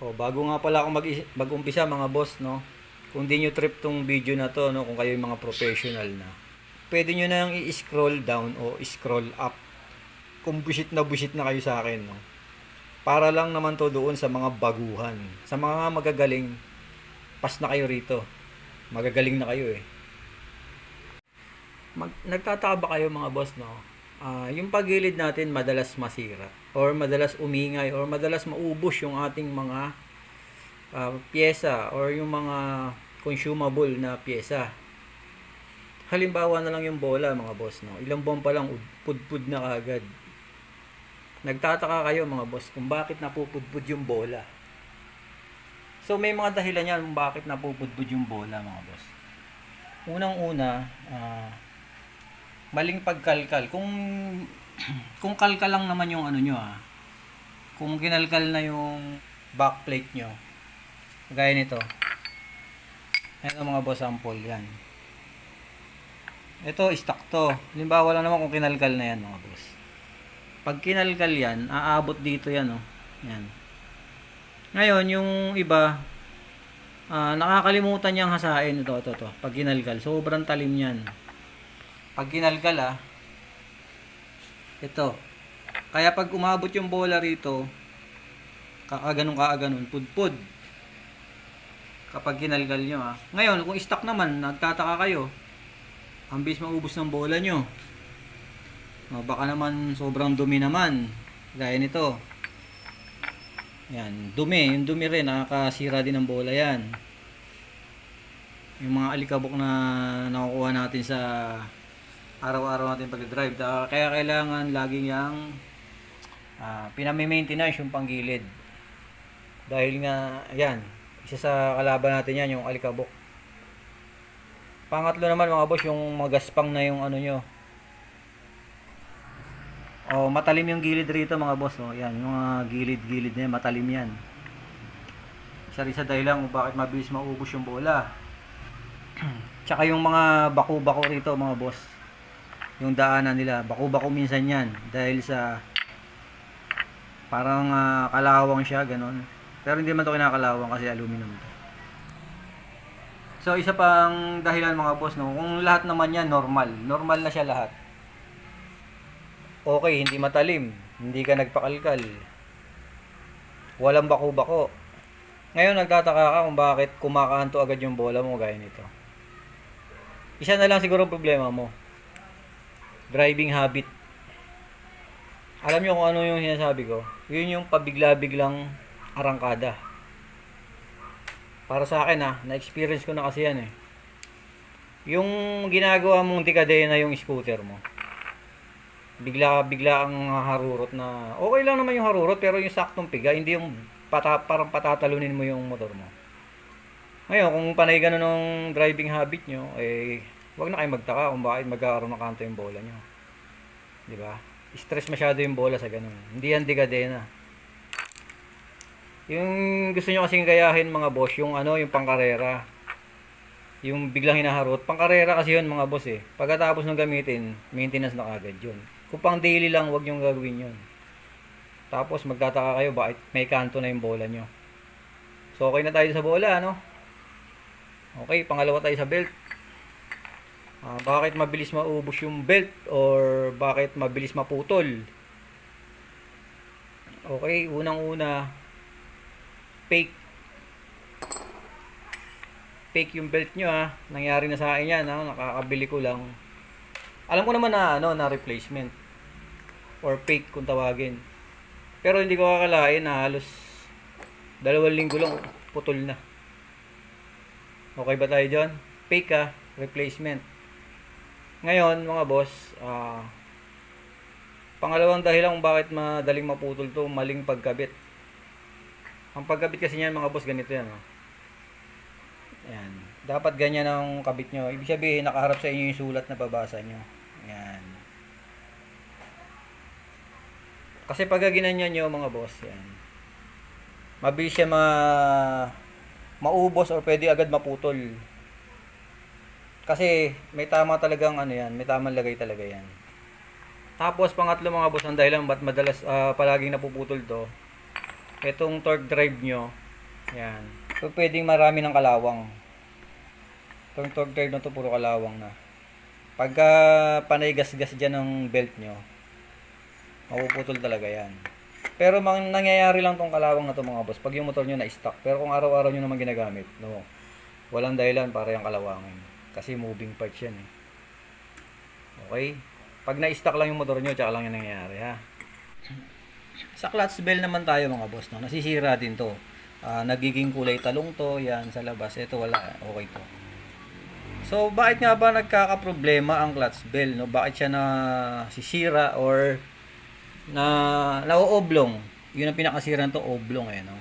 O, bago nga pala ako mag mag-umpisa mga boss, no? Kung di nyo trip tong video na to, no? Kung kayo yung mga professional na. Pwede nyo na yung i-scroll down o scroll up. Kung busit na busit na kayo sa akin, no? Para lang naman to doon sa mga baguhan. Sa mga magagaling, pas na kayo rito. Magagaling na kayo eh. Mag, nagtataka ba kayo mga boss, no? Ah, yung pagilid natin madalas masira or madalas umingay or madalas maubos yung ating mga ah, pyesa or yung mga consumable na pyesa. Halimbawa na lang yung bola mga boss, no? Ilang buwan pa lang ud- pudpud na kagad. Nagtataka kayo mga boss kung bakit napupudpud yung bola. So may mga dahilan yan kung bakit napupudpud yung bola mga boss. Unang-una, ah, maling pagkalkal. Kung kung kalkal lang naman yung ano nyo ah. Kung kinalkal na yung backplate nyo. Gaya nito. Ito mga boss sample yan. Ito stock to. Halimbawa lang naman kung kinalkal na yan mga boss. Pag kinalkal yan, aabot dito yan oh. Yan. Ngayon, yung iba, ah, nakakalimutan niyang hasain ito, ito, ito. Pag kinalkal, sobrang talim yan. Pag kinalkal ah, ito. Kaya pag umabot yung bola rito, kakaganon kakaganon, pudpud. Kapag kinalkal nyo ah. Ngayon, kung stock naman, nagtataka kayo, ang bilis maubos ng bola nyo. O, baka naman sobrang dumi naman. Gaya nito. Yan, dumi. Yung dumi rin, nakakasira din ng bola yan. Yung mga alikabok na nakukuha natin sa araw-araw natin pag-drive. Da- Kaya kailangan laging yung uh, pinami-maintenance yung panggilid. Dahil nga, yan, isa sa kalaban natin yan, yung alikabok. Pangatlo naman mga boss, yung magaspang na yung ano nyo. Oh, matalim yung gilid rito mga boss. Oh. Yan, yung mga gilid-gilid na yan, matalim yan. Isa rin sa dahilan kung bakit mabilis maubos yung bola. Tsaka yung mga bako-bako rito mga boss. Yung daanan nila, bako-bako minsan yan. Dahil sa parang ah, kalawang siya, ganon. Pero hindi man to kinakalawang kasi aluminum to. So isa pang dahilan mga boss no, kung lahat naman yan normal, normal na siya lahat. Okay, hindi matalim, hindi ka nagpakalkal. Walang bako-bako. Ngayon nagtataka ka kung bakit kumakanto agad yung bola mo gaya nito. Isa na lang siguro problema mo. Driving habit. Alam niyo kung ano yung sinasabi ko? Yun yung pabigla-biglang arangkada. Para sa akin ah, na-experience ko na kasi yan eh. Yung ginagawa mong dekadena yung scooter mo. Bigla bigla ang harurot na okay lang naman yung harurot pero yung saktong piga hindi yung pata, parang patatalunin mo yung motor mo. Ngayon, kung panay ganun ng driving habit nyo, eh, wag na kayo magtaka kung bakit magkakaroon ng kanto yung bola nyo. Di ba? Stress masyado yung bola sa ganun. Hindi yan dekadena. Yung gusto nyo kasing gayahin mga boss, yung ano, yung pangkarera. Yung biglang hinaharot. Pangkarera kasi yun mga boss eh. Pagkatapos ng gamitin, maintenance na kagad yun. Kung pang daily lang, wag nyo gagawin yun. Tapos magtataka kayo bakit may kanto na yung bola nyo. So okay na tayo sa bola, ano? Okay, pangalawa tayo sa belt. Ah, bakit mabilis maubos yung belt or bakit mabilis maputol? Okay, unang-una, fake. Fake yung belt nyo ha. Nangyari na sa akin yan ha. Nakakabili ko lang. Alam ko naman na ano, na replacement. Or fake kung tawagin. Pero hindi ko kakalain na halos dalawang linggo lang putol na. Okay ba tayo dyan? Fake ha. Replacement. Ngayon, mga boss, ah, pangalawang dahilan kung bakit madaling maputol to, maling pagkabit. Ang pagkabit kasi niyan mga boss, ganito yan. Oh. Ayan. Dapat ganyan ang kabit nyo. Ibig sabihin, nakaharap sa inyo yung sulat na babasa nyo. Ayan. Kasi pag ginanyan nyo mga boss, yan. Mabilis siya ma maubos or pwede agad maputol. Kasi may tama talagang ano yan, may tamang lagay talaga yan. Tapos pangatlo mga boss, ang dahilan ba't madalas ah, palaging napuputol to, itong torque drive nyo, Yan. So, pwedeng marami ng kalawang. Itong torque drive na to, puro kalawang na. Pagka panay gas-gas dyan ng belt nyo, mapuputol talaga yan. Pero mang, nangyayari lang tong kalawang na to mga boss, pag yung motor nyo na-stock. Pero kung araw-araw nyo naman ginagamit, no. Walang dahilan para yung kalawangin. Kasi moving parts yan eh. Okay? Pag na-stock lang yung motor nyo, tsaka lang yung nangyayari ha. Sa clutch bell naman tayo mga boss, no? nasisira din to. Ah, nagiging kulay talong to, yan sa labas. Ito wala, okay to. So, bakit nga ba nagkakaproblema ang clutch bell? No? Bakit siya na sisira or na nauoblong? Yun ang pinakasira nito, oblong eh, no?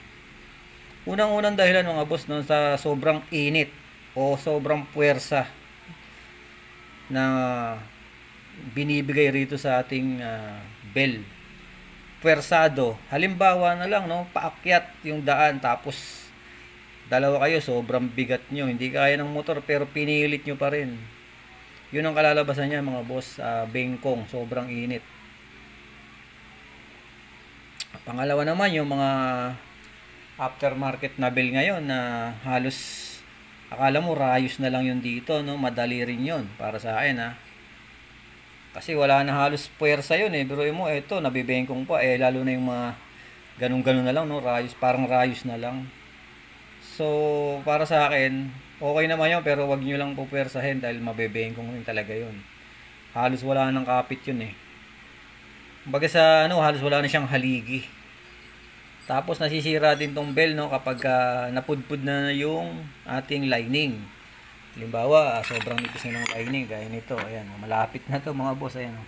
Unang-unang dahilan mga boss, no, sa sobrang init o sobrang puwersa na binibigay rito sa ating ah, bell pwersado. Halimbawa na lang, no, paakyat yung daan tapos dalawa kayo, sobrang bigat nyo. Hindi kaya ng motor pero pinilit nyo pa rin. Yun ang kalalabasan niya mga boss, ah, bengkong, sobrang init. Pangalawa naman yung mga aftermarket na bill ngayon na halos akala mo rayos na lang yun dito, no? Madali rin yun para sa akin, ha. Kasi wala na halos puwersa yun eh. Pero mo, eto, nabibengkong pa. Eh, lalo na yung mga ganun-ganun na lang, no? Rayos, parang rayos na lang. So, para sa akin, okay naman yun, pero wag nyo lang pupwersahin dahil mabibengkong rin talaga yun. Halos wala nang kapit yun eh. Baga sa ano, halos wala na siyang haligi. Tapos nasisira din tong bell no kapag ah, napudpud na yung ating lining. Halimbawa, ah, sobrang nipis na ng lining gaya nito. Ayan, malapit na to mga boss. Ayan. oh.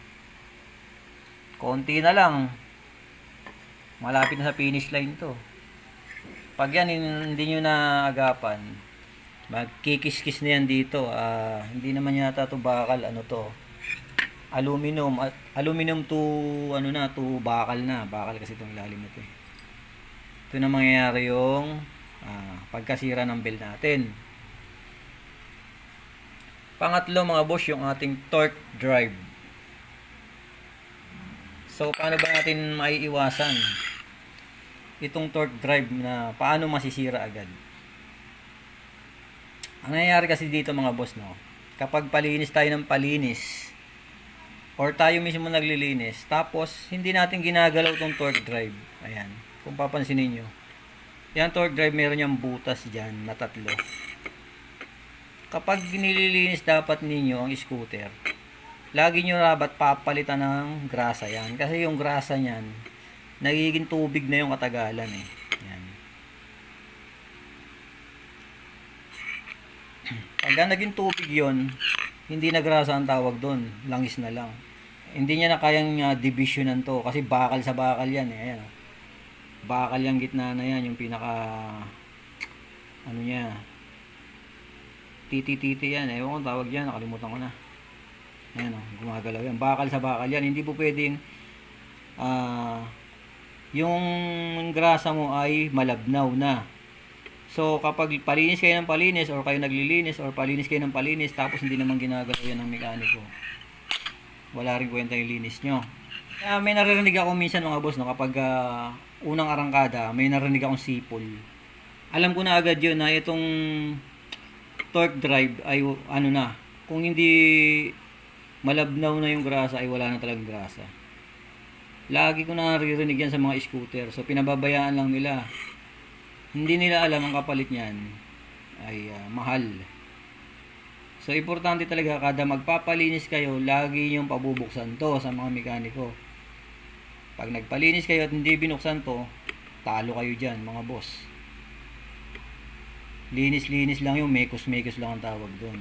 Konti na lang. Malapit na sa finish line to. Pag yan hin- hindi nyo na agapan, magkikis-kis na yan dito. Ah, hindi naman yata to bakal. Ano to? Aluminum. At aluminum to ano na, to bakal na. Bakal kasi itong ilalim nito. eh. Ito na mangyayari yung ah, pagkasira ng bell natin. Pangatlo mga boss, yung ating torque drive. So, paano ba natin maiiwasan itong torque drive na paano masisira agad? Ang nangyayari kasi dito mga boss, no? Kapag palinis tayo ng palinis, or tayo mismo naglilinis, tapos hindi natin ginagalaw tong torque drive. Ayan, kung papansinin nyo. Yan torque drive, meron yung butas dyan na tatlo kapag nililinis dapat ninyo ang scooter, lagi nyo dapat papalitan ng grasa yan. Kasi yung grasa niyan, nagiging tubig na yung katagalan eh. Yan. Pagka naging tubig yon hindi na grasa ang tawag doon. Langis na lang. Hindi niya na kayang uh, divisionan to. Kasi bakal sa bakal yan eh. Ayan, oh. Bakal yung gitna na yan. Yung pinaka ano niya titi-titi yan. Ewan ko tawag yan. Nakalimutan ko na. Ayan o. Gumagalaw yan. Bakal sa bakal yan. Hindi po pwedeng ah yung grasa mo ay malabnaw na. So, kapag palinis kayo ng palinis or kayo naglilinis or palinis kayo ng palinis tapos hindi naman ginagalaw yan ng mekaniko, wala rin kwenta yung linis nyo. Kaya may naririnig ako minsan mga boss no, kapag ah, unang arangkada, may narinig akong sipol. Alam ko na agad yun na itong torque drive ay ano na, kung hindi malabnaw na yung grasa ay wala na talagang grasa. Lagi ko naririnig yan sa mga scooter. So pinababayaan lang nila. Hindi nila alam ang kapalit niyan ay ah, mahal. So importante talaga kada magpapalinis kayo, lagi yung pabubuksan to sa mga mekaniko. Pag nagpalinis kayo at hindi binuksan to, talo kayo dyan mga boss. Linis-linis lang yung mekos-mekos lang ang tawag doon.